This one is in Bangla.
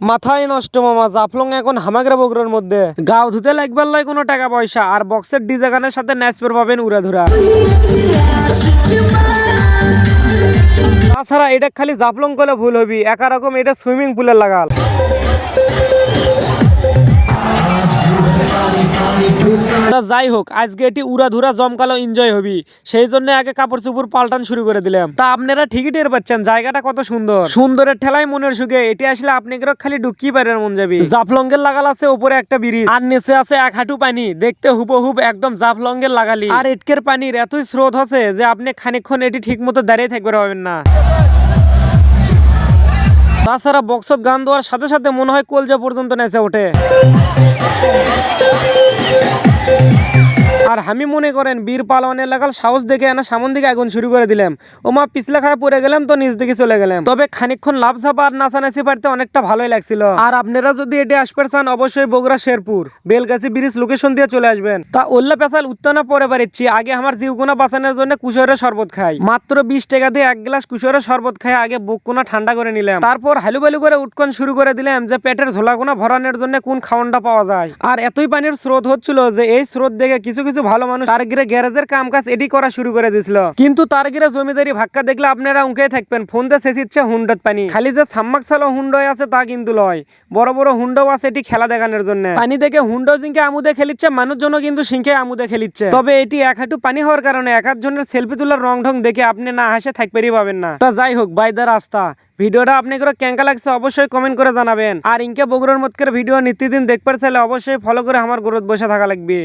মাথায় নষ্ট মামা, জাফলং এখন হামাগরা বগরের মধ্যে। গাও ধুতে লাগবার লয় কোনো টাকা পয়সা, আর বক্সের ডিজে গানের সাথে ন্যাচপের পাবেন উড়াধুরা তাছাড়া এটা খালি জাফলং করলে ভুল হবি, একা রকম এটা সুইমিং পুলের লাগাল। তা যাই হোক, আজকে এটি উড়াধুরা জমকালো এনজয় হবি। সেই জন্য আগে কাপড় চুপড় পাল্টান শুরু করে দিলাম। তা আপনারা ঠিকই টের পাচ্ছেন, জায়গাটা কত সুন্দর। সুন্দরের ঠেলায় মনের সুখে, এটি আসলে আপনাদেরও খালি ডুকি পারের মন যাবি? জাফলঙ্গের লাগাল আছে উপরে একটা ব্রিজ। আর নিচে আছে এক হাঁটু পানি। দেখতে হুবহুব একদম জাফলঙ্গের লাগালি। আর এটকের পানির এতই স্রোত আছে যে আপনি খানিকক্ষণ এটি ঠিক মতো দাঁড়িয়ে থাকবে পাবেন না। তাছাড়া বক্সত গান দেওয়ার সাথে সাথে মনে হয় কলজা পর্যন্ত নেচে ওঠে। আমি মনে করেন বীর পালন এলাকার সাহস দেখে এনা সামন দিকে আগুন শুরু করে দিলাম। ও মা পিছলা খায় পড়ে গেলাম, তো নিচ দিকে চলে গেলাম। তবে খানিকক্ষণ লাভ ঝাপা আর নাচানাচি পারতে অনেকটা ভালোই লাগছিল। আর আপনারা যদি এটি আসবেন চান অবশ্যই বগুড়া শেরপুর, বেলগাছি ব্রিজ লোকেশন দিয়ে চলে আসবেন। তা ওল্লা পেশাল উত্তানা পরে পারিচ্ছি আগে আমার জীবকোনা বাঁচানোর জন্য কুশোরের শরবত খাই। মাত্র বিশ টাকা দিয়ে এক গ্লাস কুশোরের শরবত খাই, আগে বুককোনা ঠান্ডা করে নিলাম। তারপর হালু বালু করে উৎকন শুরু করে দিলাম যে পেটের ঝোলাকোনা ভরানোর জন্য কোন খাওয়ানটা পাওয়া যায়। আর এতই পানির স্রোত হচ্ছিল যে এই স্রোত দেখে কিছু কিছু ভালো মানুষ তার গিরে গ্যারেজের কাম কাজ এডি করা শুরু করে দিছিল কিন্তু তার গিরে জমিদারি ভাক্কা দেখলে আপনারা উঁকে থাকবেন। ফোন দিয়ে শেষিচ্ছে হুন্ডত পানি। খালি যে সাম্মাক সালো হুন্ডয় আছে তা কিন্তু লয়। বড় বড় হুন্ডও আছে এটি খেলা দেখানোর জন্য। পানি দেখে হুন্ডো জিঙ্কে আমুদে খেলিচ্ছে, মানুষজনও কিন্তু সিংকে আমুদে খেলিচ্ছে। তবে এটি এক হাঁটু পানি হওয়ার কারণে এক জনের সেলফি তোলার রং ঢং দেখে আপনি না হাসে থাকবেরই পাবেন না। তা যাই হোক বাইদা রাস্তা। ভিডিওটা আপনাকে কেঙ্কা লাগছে অবশ্যই কমেন্ট করে জানাবেন। আর ইনকে বগুড়ার মতকের ভিডিও নিত্যদিন দেখবার চাইলে অবশ্যই ফলো করে আমার গ্রোথ বসে থাকা লাগবে।